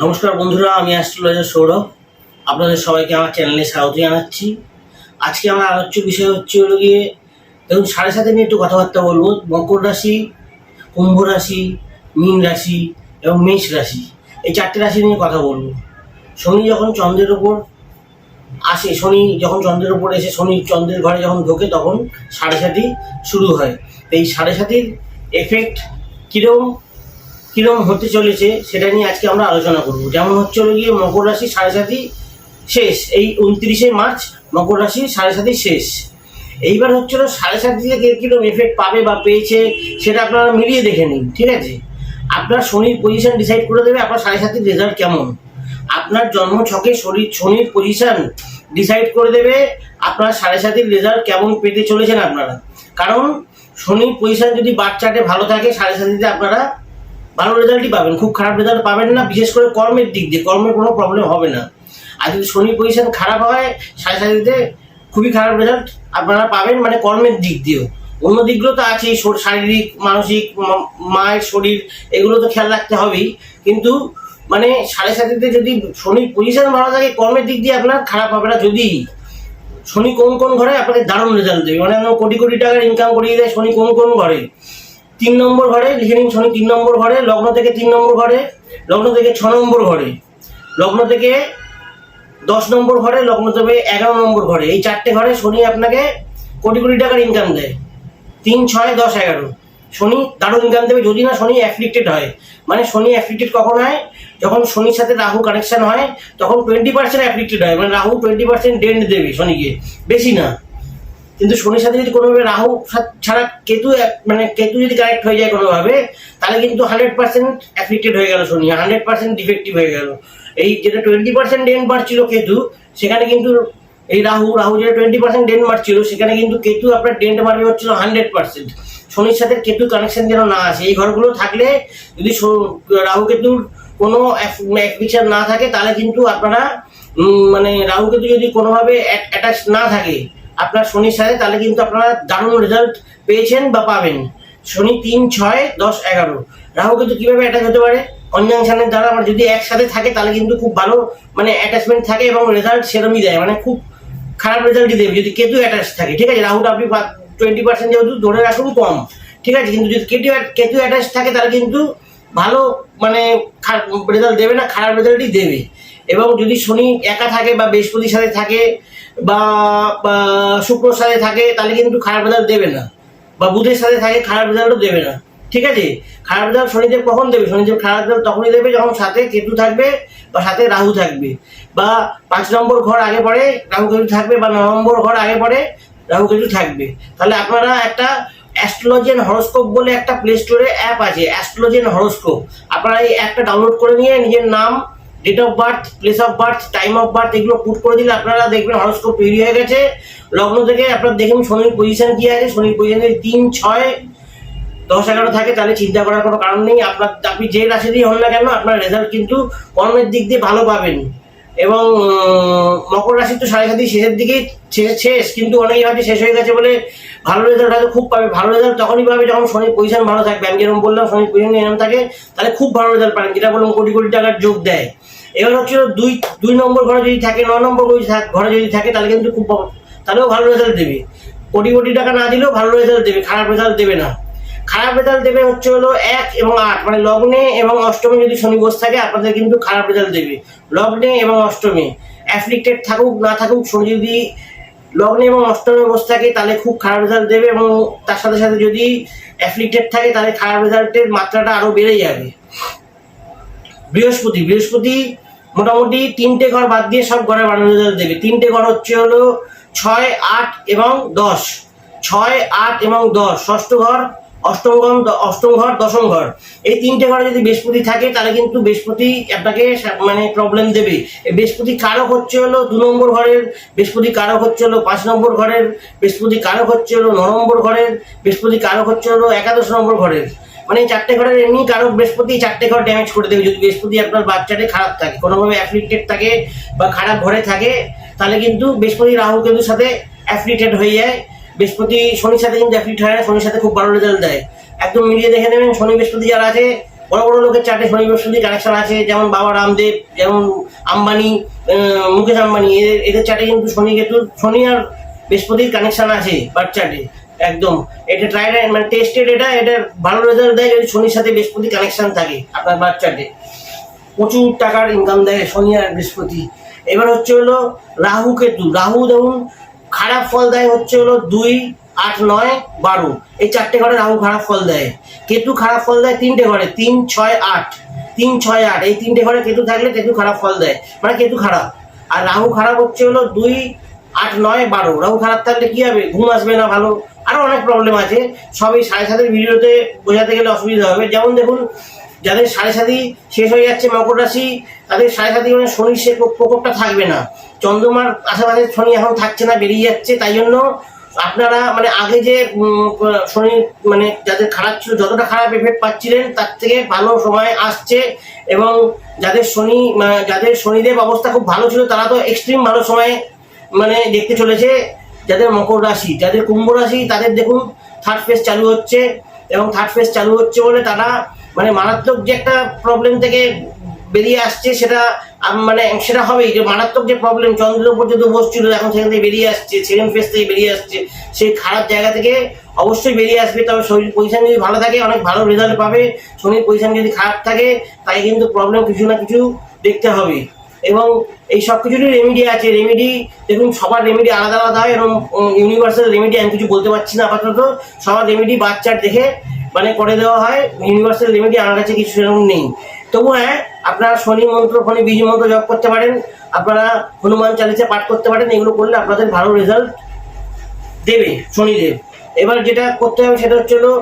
নমস্কার বন্ধুরা, আমি অ্যাস্ট্রোলজার সৌরভ। আপনাদের সবাইকে আমার চ্যানেলে স্বাগত জানাচ্ছি। আজকে আমার আলোচ্য বিষয় হচ্ছে হলো গিয়ে, দেখুন, সাড়ে সাথে নিয়ে একটু কথাবার্তা বলব। মকর রাশি, কুম্ভ রাশি, মীন রাশি এবং মেষ রাশি, এই চারটে রাশি নিয়ে কথা বলব। শনি যখন চন্দ্রের ওপর আসে, শনি যখন চন্দ্রের ওপর এসে শনি চন্দ্রের ঘরে যখন ঢোকে, তখন সাড়ে সাতি শুরু হয়। এই সাড়ে সাতির এফেক্ট কীরকম? কিরম হতে চলেছে সেটা নিয়ে আজকে আমরা আলোচনা করব। যেমন হচ্ছে হলো গিয়ে মকর রাশি সাড়ে সাতি শেষ, এই উনত্রিশে মার্চ মকর রাশি সাড়ে সাতি শেষ। এইবার হচ্ছে হলো সাড়ে সাতি থেকে কীরকম এফেক্ট পাবে বা পেয়েছে সেটা আপনারা মিলিয়ে দেখে নিন, ঠিক আছে? আপনার শনির পজিশন ডিসাইড করে দেবে আপনার সাড়ে সাতির রেজাল্ট কেমন। আপনার জন্ম ছকে শরীর শনির পজিশন ডিসাইড করে দেবে আপনার সাড়ে সাতির রেজাল্ট কেমন পেতে চলেছেন আপনারা। কারণ শনির পজিশন যদি বাচ্চাটে ভালো থাকে, সাড়ে সাতিতে আপনারা ভালো রেজাল্টই পাবেন, খুব খারাপ রেজাল্ট পাবেন না, বিশেষ করে কর্মের দিক দিয়ে, কর্মের কোনো প্রবলেম হবে না। আর যদি শনি পজিশন খারাপ হয়, সাড়ে সাতিতে খুবই খারাপ রেজাল্ট আপনারা পাবেন মানে কর্মের দিক দিয়েও। অন্য দিকগুলো তো আছেই শর- শারীরিক, মানসিক মায়ের শরীর, এগুলো তো খেয়াল রাখতে হবেই। কিন্তু মানে সাড়ে সাতিতে যদি শনির পজিশন ভালো থাকে, কর্মের দিক দিয়ে আপনার খারাপ হবে না, যদি শনি কোন কোন ঘরে আপনাকে দারুণ রেজাল্ট দেবে। মানে কোটি কোটি টাকার ইনকাম করিয়ে দেয় শনি কোন কোন ঘরে। তিন নম্বর ঘরে, লিখে নিন শনি তিন নম্বর ঘরে, লগ্ন থেকে তিন নম্বর ঘরে, লগ্ন থেকে ছ নম্বর ঘরে, লগ্ন থেকে দশ নম্বর ঘরে, লগ্ন থেকে এগারো নম্বর ঘরে। এই চারটে ঘরে শনি আপনাকে কোটি কোটি টাকার ইনকাম দেয়। তিন, ছয়, দশ, এগারো। শনি দারুণ ইনকাম দেবে, যদি না শনি অ্যাফ্লিক্টেড হয়। মানে শনি অ্যাফ্লিক্টেড কখন হয়? যখন শনির সাথে রাহু কানেকশন হয়, তখন টোয়েন্টি পার্সেন্ট অ্যাফ্লিক্টেড হয়। মানে রাহু টোয়েন্টি পার্সেন্ট ডেন্ট দেবে শনিকে। বেশি না। কিন্তু শনির সাথে যদি কোনোভাবে রাহু ছাড়া কেতু মানে কেতু যদি কানেক্ট হয়ে যায় কোনোভাবে, তাহলে কিন্তু হান্ড্রেড পার্সেন্ট অ্যাফ্লিক্টেড হয়ে গেল শনি হান্ড্রেড পার্সেন্ট ডিফেক্টিভ হয়ে গেল। এই যেটা টোয়েন্টি পার্সেন্ট ডেন মারছিল কেতু, সেখানে কিন্তু এই রাহু রাহু যেটা টোয়েন্টি পার্সেন্ট ডেন মারছিল, সেখানে কিন্তু কেতু আপনার ডেন্ট মারবে হচ্ছিল হান্ড্রেড পার্সেন্ট শনির সাথে কেতু কানেকশন যেন না আসে, এই ঘরগুলো থাকলে যদি রাহু কেতুর কোনো অ্যাফিকশন না থাকে, তাহলে কিন্তু আপনারা মানে রাহু কেতু যদি কোনোভাবে অ্যাটাচ না থাকে আপনার শনির সাথে তাহলে কিন্তু আপনারা দারুণ রেজাল্ট পেয়েছেন বা পাবেন। শনি তিন, ছয়, দশ, এগারো। রাহু কিন্তু কীভাবে অ্যাটাচ হতে পারে? কনজাংশনের দ্বারা আমার যদি একসাথে থাকে, তাহলে কিন্তু খুব ভালো মানে অ্যাটাচমেন্ট থাকে এবং রেজাল্ট সেরমই দেয়। মানে খুব খারাপ রেজাল্টই দেবে যদি কেতু অ্যাটাচ থাকে। ঠিক আছে, রাহুটা আপনি টোয়েন্টি পার্সেন্ট যেহেতু ধরে রাখুন কম। ঠিক আছে, কিন্তু যদি কেতু কেতু অ্যাটাচ থাকে, তাহলে কিন্তু ভালো মানে রেজাল্ট দেবে না, খারাপ রেজাল্টই দেবে। এবং যদি শনি একা থাকে বা বৃহস্পতির সাথে থাকে বা শুক্রর সাথে থাকে, তাহলে কিন্তু খারাপ রেজাল্ট দেবে না। বা বুধের সাথে থাকে, খারাপ রেজাল্টও দেবে না। ঠিক আছে? খারাপ রেজাল্ট শনিদেব কখন দেবে? শনিদেব খারাপ রেজাল্ট তখনই দেবে যখন সাথে কেতু থাকবে বা সাথে রাহু থাকবে। বা পাঁচ নম্বর ঘর আগে পড়ে, রাহু কেতু থাকবে, বা নম্বর ঘর আগে পড়ে, রাহু কেতু থাকবে। তাহলে আপনারা একটা অ্যাস্ট্রোলজিয়ান হরোস্কোপ বলে একটা প্লে স্টোরে অ্যাপ আছে, অ্যাস্ট্রোলজিয়ান হরোস্কোপ। আপনারা এই অ্যাপটা ডাউনলোড করে নিয়ে নিজের নাম date of birth place of birth time of birth এগুলো পুট করে দিলে আপনারা দেখবেন হরস্কোপ তৈরি হয়ে গেছে। লগ্ন থেকে আপনারা দেখুন শনির পজিশন কি আছে। শনির পজিশন তিন, ছয়, দশ, এগারো থাকে, তাহলে চিন্তা করার কোনো কারণ নেই। আপনার আপনি যে রাশিতেই হন না কেন, আপনার রেজাল্ট কিন্তু কর্মের দিক দিয়ে ভালো পাবেন। এবং মকর রাশি তো সাড়ে সাতই শেষের দিকেই শেষ কিন্তু অনেকেই ভাবে শেষ হয়ে গেছে বলে ভালো রেজাল্ট হয়তো খুব পাবে। ভালো রেজাল্ট তখনই পাবে যখন শনির পজিশন ভালো থাকবে আমি যেরকম বললাম শনির পজিশন এরকম থাকে, তাহলে খুব ভালো রেজাল্ট পাবেন, যেটা বললাম কোটি কোটি টাকার যোগ দেয়। এবার হচ্ছে দুই দুই নম্বর ঘরে যদি থাকে, ন নম্বর ঘরে যদি থাকে তাহলে কিন্তু খুব তাহলেও ভালো রেজাল্ট দেবে। কোটি কোটি টাকা না দিলেও ভালো রেজাল্ট দেবে, খারাপ রেজাল্ট দেবে না। খারাপ রেজাল্ট দেবে হচ্ছে হলো এক এবং আট। মানে লগ্নে এবং অষ্টমে যদি শনি বসে থাকে, আপনাদের কিন্তু খারাপ রেজাল্ট দেবে। লগ্নে এবং অষ্টমে। অ্যাফ্লিক্টেড থাকুক, না থাকুক, শনি যদি লগ্নে এবং অষ্টমে বসে থাকে, তাহলে খুব খারাপ রেজাল্ট দেবে এবং তার সাথে সাথে যদি অ্যাফ্লিক্টেড থাকে, তাহলে খারাপ রেজাল্টের মাত্রাটা আরও বেড়ে যাবে। বৃহস্পতি। বৃহস্পতি মোটামুটি তিনটে ঘর বাদ দিয়ে সব ঘরে বারো রেজাল্ট দেবে। তিনটে ঘর হচ্ছে হলো ছয়, আট এবং দশ। ছয়, আট এবং দশ। ষষ্ঠ ঘর অষ্টম অষ্টম ঘর, দশম ঘর। এই তিনটে ঘরে যদি বৃহস্পতি থাকে, তাহলে কিন্তু বৃহস্পতি আপনাকে মানে প্রবলেম দেবে বৃহস্পতি কারক হচ্ছে হলো দু নম্বর ঘরের, বৃহস্পতি কারক হচ্ছে হলো পাঁচ নম্বর ঘরের, বৃহস্পতি কারক হচ্ছে হলো ন নম্বর ঘরের, বৃহস্পতি কারক হচ্ছে হলো একাদশ নম্বর ঘরের। মানে চারটে ঘরের এমনি কারও বৃহস্পতি চারটে ঘর ড্যামেজ করে দেবে। যদি বৃহস্পতি আপনার বাচ্চাটে খারাপ থাকে, কোনোভাবে অ্যাফ্লিক্টেড থাকে বা খারাপ ঘরে থাকে, তাহলে কিন্তু বৃহস্পতি রাহু কেতুর সাথে অ্যাফ্লিক্টেড হয়ে যায়। বৃহস্পতি শনির সাথে কিন্তু অ্যাফ্লিক্ট হয় শনির সাথে খুব ভালো রেজাল্ট দেয়। একদম মিলিয়ে দেখে নেবেন, শনি বৃহস্পতি যারা আছে, বড় বড় লোকের চার্টে শনি বৃহস্পতি কানেকশন আছে, যেমন বাবা রামদেব, যেমন আম্বানি মুকেশ আম্বানি এদের এদের চার্টে কিন্তু শনি কেতু শনি আর বৃহস্পতির কানেকশন আছে বার্থ একদম। এটা ট্রাই মানে টেস্টেড এটা এটা ভালো রেজাল্ট দেয় যদি শনির সাথে বৃহস্পতি কানেকশন থাকে আপনার বার্থ প্রচুর টাকার ইনকাম দেয় শনি আর বৃহস্পতি। এবার হচ্ছে হলো রাহু কেতু। রাহু দেখুন খারাপ ফল দেয় হচ্ছে হলো দুই, আট, নয়, বারো। এই চারটে ঘরে রাহু খারাপ ফল দেয়। কেতু খারাপ ফল দেয় তিনটে ঘরে, তিন, ছয়, আট। তিন, ছয়, আট। এই তিনটে ঘরে কেতু থাকলে কেতু খারাপ ফল দেয়। মানে কেতু খারাপ। আর রাহু খারাপ হচ্ছে হলো দুই, আট, নয়, বারো। রাহু খারাপ থাকলে কি হবে? ঘুম আসবে না ভালো। আরও অনেক প্রবলেম আছে। সবই সাড়ে সাতের ভিডিওতে বোঝাতে গেলে অসুবিধা হবে। যেমন দেখুন যাদের সাড়ে সাথী শেষ হয়ে যাচ্ছে মকর রাশি, তাদের সাড়ে সাথী মানে শনির সে প্রকো- প্রকোপটা থাকবে না। চন্দ্রমার আশেপাশে শনি এখন থাকছে না, বেরিয়ে যাচ্ছে, তাই জন্য আপনারা মানে আগে যে শনি মানে যাদের খারাপ ছিল, যতটা খারাপ এফেক্ট পাচ্ছিলেন, তার থেকে ভালো সময় আসছে এবং যাদের শনি যাদের শনিদেব অবস্থা খুব ভালো ছিল, তারা তো এক্সট্রিম ভালো সময়ে মানে দেখতে চলেছে। যাদের মকর রাশি, যাদের কুম্ভ রাশি, তাদের দেখুন থার্ড ফেজ চালু হচ্ছে এবং থার্ড ফেজ চালু হচ্ছে বলে তারা মানে মারাত্মক যে একটা প্রবলেম থেকে বেরিয়ে আসছে, সেটা মানে সেটা হবেই। যে মারাত্মক যে প্রবলেম চন্দ্রের উপর যদি বসছিল, এখন সেখান থেকে বেরিয়ে আসছে সেকেন্ড ফেজ থেকে বেরিয়ে আসছে, সেই খারাপ জায়গা থেকে অবশ্যই বেরিয়ে আসবে। তবে শরীর পজিশন যদি ভালো থাকে, অনেক ভালো রেজাল্ট পাবে। শরীর পজিশন যদি খারাপ থাকে, তাই কিন্তু প্রবলেম কিছু না কিছু দেখতে হবে। এবং এই সব কিছুরই রেমিডি আছে। রেমিডি দেখুন, সবার রেমিডি আলাদা আলাদা হয় এবং ইউনিভার্সাল রেমিডি আমি কিছু বলতে পারছি না আপাতত। সবার রেমিডি বাচ্চার দেখে মানে করে দেওয়া হয় ইউনিভার্সাল রেমিডি আমার কাছে কিছু সেরকম নেই। তবু হ্যাঁ আপনারা শনি মন্ত্র ফনি বীজ মন্ত্র জপ করতে পারেন, আপনারা হনুমান চালিসা পাঠ করতে পারেন, এগুলো করলে আপনাদের ভালো রেজাল্ট দেবে, শনিদেব। এবার যেটা করতে হবে সেটা হচ্ছে হলো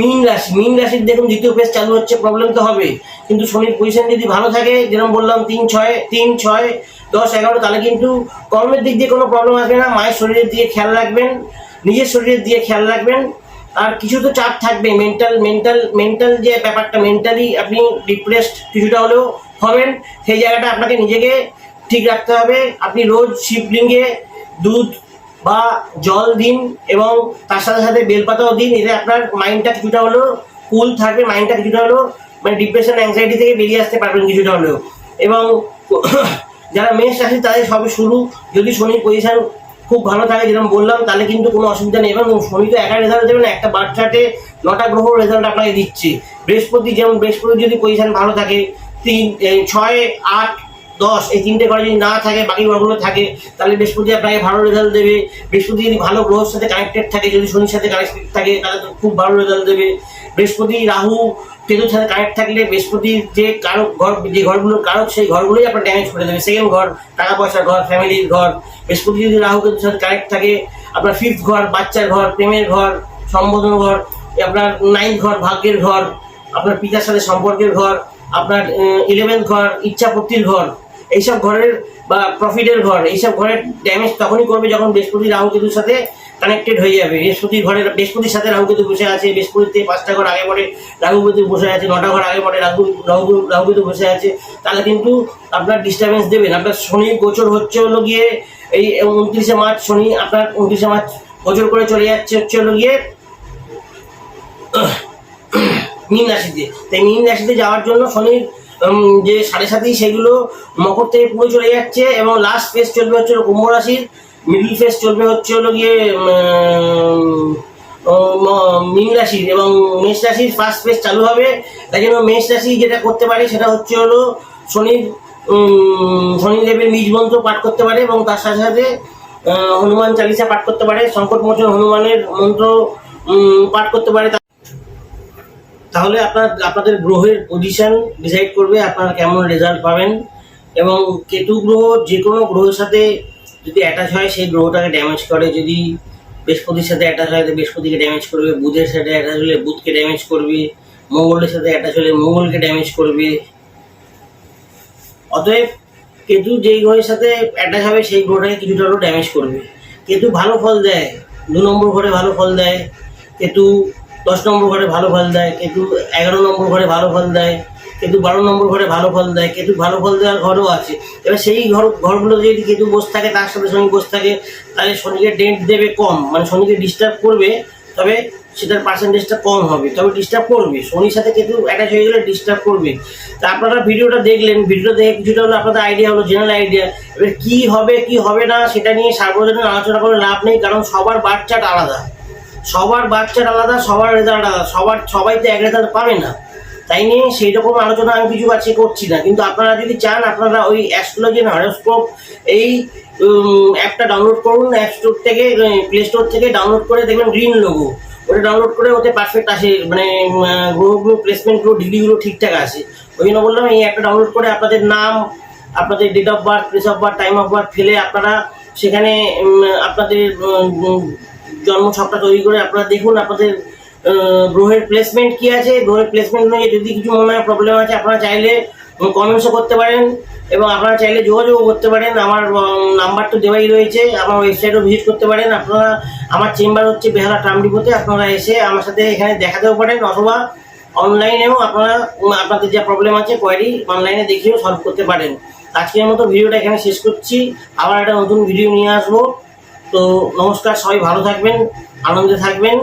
মিন রাশি। মিন রাশির দেখুন দ্বিতীয় পেজ চালু হচ্ছে প্রবলেম তো হবে কিন্তু শনির পজিশন যদি ভালো থাকে, যেরকম বললাম, তিন, ছয় তিন, ছয়, দশ, এগারো, তাহলে কিন্তু কর্মের দিক দিয়ে কোনো প্রবলেম আসবে না। মায়ের শরীরের দিয়ে খেয়াল রাখবেন, নিজের শরীরের দিয়ে খেয়াল রাখবেন। আর কিছু তো চাপ থাকবে মেন্টাল মেন্টাল মেন্টাল যে ব্যাপারটা মেন্টালি আপনি ডিপ্রেসড কিছুটা হলেও হবেন, সেই জায়গাটা আপনাকে নিজেকে ঠিক রাখতে হবে। আপনি রোজ শিবলিঙ্গে দুধ বা জল দিন এবং তার সাথে সাথে বেলপাতাও দিন, এতে আপনার মাইন্ডটা কিছুটা হলেও কুল থাকবে মাইন্ডটা কিছুটা হলেও মানে ডিপ্রেশন অ্যাংজাইটি থেকে বেরিয়ে আসতে পারবেন কিছুটা হলেও। এবং যারা মেষ রাশি, তাদের সবে শুরু। যদি শনির পজিশন খুব ভালো থাকে, যেরকম বললাম, তাহলে কিন্তু কোনো অসুবিধা নেই। এবং শনি তো একা রেজাল্ট দেবে না, একটা বার্থ চার্টে নটা গ্রহ রেজাল্ট আপনাকে দিচ্ছে। বৃহস্পতি যেমন, বৃহস্পতি যদি পজিশন ভালো থাকে, তিন ছয়, আট দশ, এই তিনটে ঘরে যদি না থাকে, বাকি ঘরগুলো থাকে, তাহলে বৃহস্পতি আপনাকে ভালো রেজাল্ট দেবে। বৃহস্পতি যদি ভালো গ্রহের সাথে কানেক্টেড থাকে, যদি শনির সাথে কানেক্টেড থাকে, তাহলে খুব ভালো রেজাল্ট দেবে। বৃহস্পতি, রাহু, কেতুর সাথে কানেক্ট থাকলে বৃহস্পতির যে কারক ঘর, যে ঘরগুলোর কারক সেই ঘরগুলোই আপনার ড্যামেজ করে দেবে। সেকেন্ড ঘর, টাকা পয়সার ঘর ফ্যামিলির ঘর। বৃহস্পতি যদি রাহু, কেতুর সাথে কানেক্ট থাকে, আপনার ফিফথ ঘর, বাচ্চার ঘর, প্রেমের ঘর, সম্বোধন ঘর আপনার নাইন্থ ঘর, ভাগ্যের ঘর, আপনার পিতার সাথে সম্পর্কের ঘর, আপনার ইলেভেন্থ ঘর, ইচ্ছাপত্তির ঘর এইসব ঘরের বা প্রফিটের ঘর, এইসব ঘরের ড্যামেজ তখনই করবে যখন বৃহস্পতি রাহু কেতুর সাথে কানেক্টেড হয়ে যাবে। বৃহস্পতি ঘরের, বৃহস্পতির সাথে রাহু কেতু বসে আছে, বৃহস্পতিতে পাঁচটা ঘর আগে পড়ে রাহু কেতু বসে আছে, নটা ঘর আগে পড়ে রাহু রাহু রাহু কেতু বসে আছে। তাহলে কিন্তু আপনার ডিস্টারবেন্স দেবেন। আপনার শনি গোচর হচ্ছে হলো গিয়ে এই উনত্রিশে মার্চ, শনি আপনার উনত্রিশে মার্চ গোচর করে চলে যাচ্ছে হচ্ছে হলো গিয়ে মীন রাশিতে। তাই মীন রাশিতে যাওয়ার জন্য শনির যে সাড়ে সাথী সেগুলো মকর থেকে পুরো চলে যাচ্ছে এবং লাস্ট ফেজ চলবে হচ্ছে কুম্ভ রাশির মিডল ফেজ চলবে হচ্ছে হলো গিয়ে মীন রাশির এবং মেষ রাশির ফার্স্ট ফেজ চালু হবে। তাই জন্য মেষ রাশি যেটা করতে পারে সেটা হচ্ছে হলো শনির দেবের বীজ মন্ত্র পাঠ করতে পারে এবং তার সাথে সাথে হনুমান চালিসা পাঠ করতে পারে, সংকট মোচন হনুমানের মন্ত্র পাঠ করতে পারে তাহলে আপনার, আপনাদের গ্রহের পজিশন ডিসাইড করবে আপনারা কেমন রেজাল্ট পাবেন। এবং কেতু গ্রহ যে কোনো গ্রহের সাথে যদি অ্যাটাচ হয়, সেই গ্রহটাকে ড্যামেজ করে। যদি বৃহস্পতির সাথে অ্যাটাচ হয়, তো বৃহস্পতিকে ড্যামেজ করবে। বুধের সাথে অ্যাটাচ হলে বুধকে ড্যামেজ করবে। মঙ্গলের সাথে অ্যাটাচ হলে মঙ্গলকে ড্যামেজ করবে। অতএব কেতু যেই গ্রহের সাথে অ্যাটাচ হবে, সেই গ্রহটাকে কিছুটা হলেও ড্যামেজ করবে। কেতু ভালো ফল দেয়। দু নম্বর ঘরে ভালো ফল দেয়। কেতু দশ নম্বর ঘরে ভালো ফল দেয় কেতু এগারো নম্বর ঘরে ভালো ফল দেয় কেতু বারো নম্বর ঘরে ভালো ফল দেয় কেতু ভালো ফল দেওয়ার ঘরও আছে। এবার সেই ঘর, ঘরগুলো যদি কেতু বসে থাকে, তার সাথে শনি বসে থাকে, তাহলে শনিকে ডেন্ট দেবে কম মানে শনিকে ডিস্টার্ব করবে, তবে সেটার পার্সেন্টেজটা কম হবে, তবে ডিস্টার্ব করবে। শনির সাথে কেতু অ্যাটাচ হয়ে গেলে ডিস্টার্ব করবে। তা আপনারা ভিডিওটা দেখলেন ভিডিও দেখে কিছুটা হলো আপনাদের আইডিয়া হলো জেনারেল আইডিয়া এবার কী হবে, কি হবে না, সেটা নিয়ে সার্বজনীন আলোচনা করে লাভ নেই, কারণ সবার বাচ্চাটা আলাদা। সবার বাচ্চার আলাদা, সবার রেজাল্ট আলাদা। সবার, সবাই তো এক রেজাল্ট পাবে না। তাই নিয়ে সেই রকম আলোচনা আমি কিছু আজকে করছি না। কিন্তু আপনারা যদি চান, আপনারা ওই অ্যাস্ট্রোলজি হরোস্কোপ এই অ্যাপটা ডাউনলোড করুন অ্যাপ স্টোর থেকে প্লে স্টোর থেকে ডাউনলোড করে দেখবেন গ্রিন লোগো ওটা ডাউনলোড করে ওতে পারফেক্ট আসে মানে গ্রহগুলো প্লেসমেন্টগুলো ডিগ্রিগুলো ঠিকঠাক আসে। ওই জন্য বললাম, এই অ্যাপটা ডাউনলোড করে আপনাদের নাম, আপনাদের date of birth place of birth time of birth ফেলে আপনারা সেখানে আপনাদের উম, উম, জন্ম ছকটা তৈরি করে আপনারা দেখুন আপনাদের গ্রহের প্লেসমেন্ট কি আছে গ্রহের প্লেসমেন্ট নিয়ে যদি কিছু মনে হয় প্রবলেম আছে আপনারা চাইলে কমেন্টসও করতে পারেন এবং আপনারা চাইলে যোগাযোগও করতে পারেন। আমার নাম্বার তো দেওয়াই রয়েছে আমার ওয়েবসাইটও ভিজিট করতে পারেন। আপনারা আমার চেম্বার হচ্ছে বেহালা ট্রামডিপোতে আপনারা এসে আমার সাথে এখানে দেখাতেও পারেন অথবা অনলাইনেও আপনারা আপনাদের যা প্রবলেম আছে কোয়ারি অনলাইনে দেখিয়েও সলভ করতে পারেন। আজকের মতো ভিডিওটা এখানে শেষ করছি। আবার একটা নতুন ভিডিও নিয়ে আসব। তো নমস্কার সবাই ভালো থাকবেন আনন্দে থাকবেন।